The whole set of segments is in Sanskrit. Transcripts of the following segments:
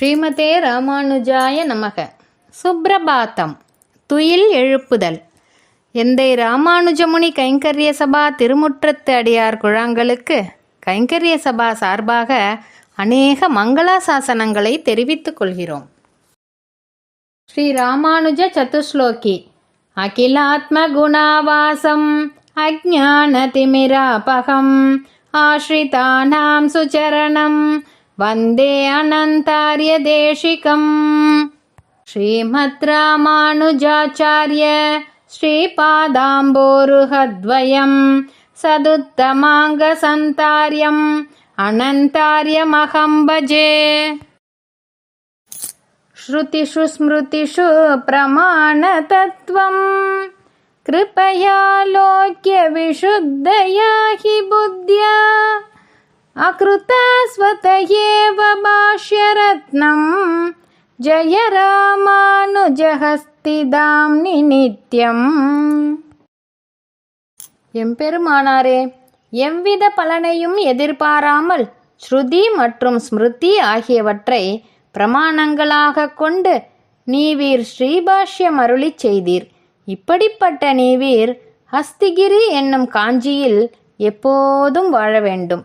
ஸ்ரீமதே ராமானுஜாய நமக. சுப்ரபாத்தம். துயில் எழுப்புதல். எந்தை ராமானுஜமுனி கைங்கரிய சபா திருமுற்றத்து அடியார் குழாங்களுக்கு கைங்கரிய சபா சார்பாக அநேக மங்களாசாசனங்களை தெரிவித்துக் கொள்கிறோம். ஸ்ரீ ராமானுஜ சதுஸ்லோகி. அகிலாத்ம குணாவாசம். அஜானதிமிராபகம் ஆஸ்ரிதானாம் சுச்சரணம் वन्दे अनन्तार्यदेशिकम्। श्रीमद्रामानुजाचार्य श्रीपादाम्बोरुहद्वयं सदुत्तमाङ्गसन्तार्यम् अनन्तार्यमहं भजे श्रुतिषु स्मृतिषु प्रमाणतत्त्वम्। कृपया लोक्यविशुद्धया हि बुद्ध्या அகிருதாஸ்வத ஏவ பாஷ்யரத்னம் ஜய ராமானுஜஹஸ்திதாம்னி நித்தியம் எம்பெருமானாரே எவ்வித பலனையும் எதிர்பாராமல் ஸ்ருதி மற்றும் ஸ்மிருதி ஆகியவற்றை பிரமாணங்களாக கொண்டு நீவீர் ஸ்ரீபாஷ்யம் அருளி செய்தீர். இப்படிப்பட்ட நீவீர் ஹஸ்திகிரி என்னும் காஞ்சியில் எப்போதும் வாழ வேண்டும்.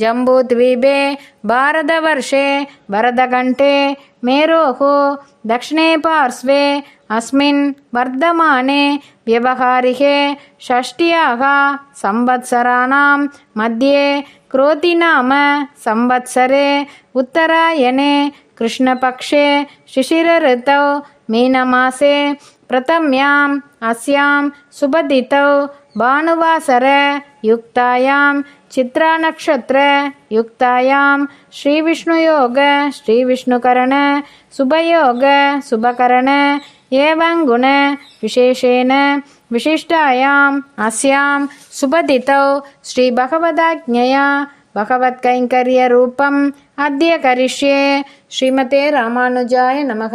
जम्बूद्वीपे भारतवर्षे वरदघण्टे मेरोः दक्षिणे पार्श्वे अस्मिन् वर्धमाने व्यवहारिके षष्ट्याः संवत्सराणां मध्ये क्रोतिनाम संवत्सरे उत्तरायणे कृष्णपक्षे शिशिरऋतौ मीनमासे प्रथम्याम् अस्यां शुभदितौ भानुवासरयुक्तायां चित्रानक्षत्रयुक्तायां श्रीविष्णुयोग श्रीविष्णुकरणशुभयोगशुभकर्ण एवङ्गुणविशेषेण विशिष्टायाम् अस्यां शुभदितौ श्रीभगवदाज्ञया भगवत्कैङ्कर्यरूपम् अद्य करिष्ये श्रीमते रामानुजाय नमः।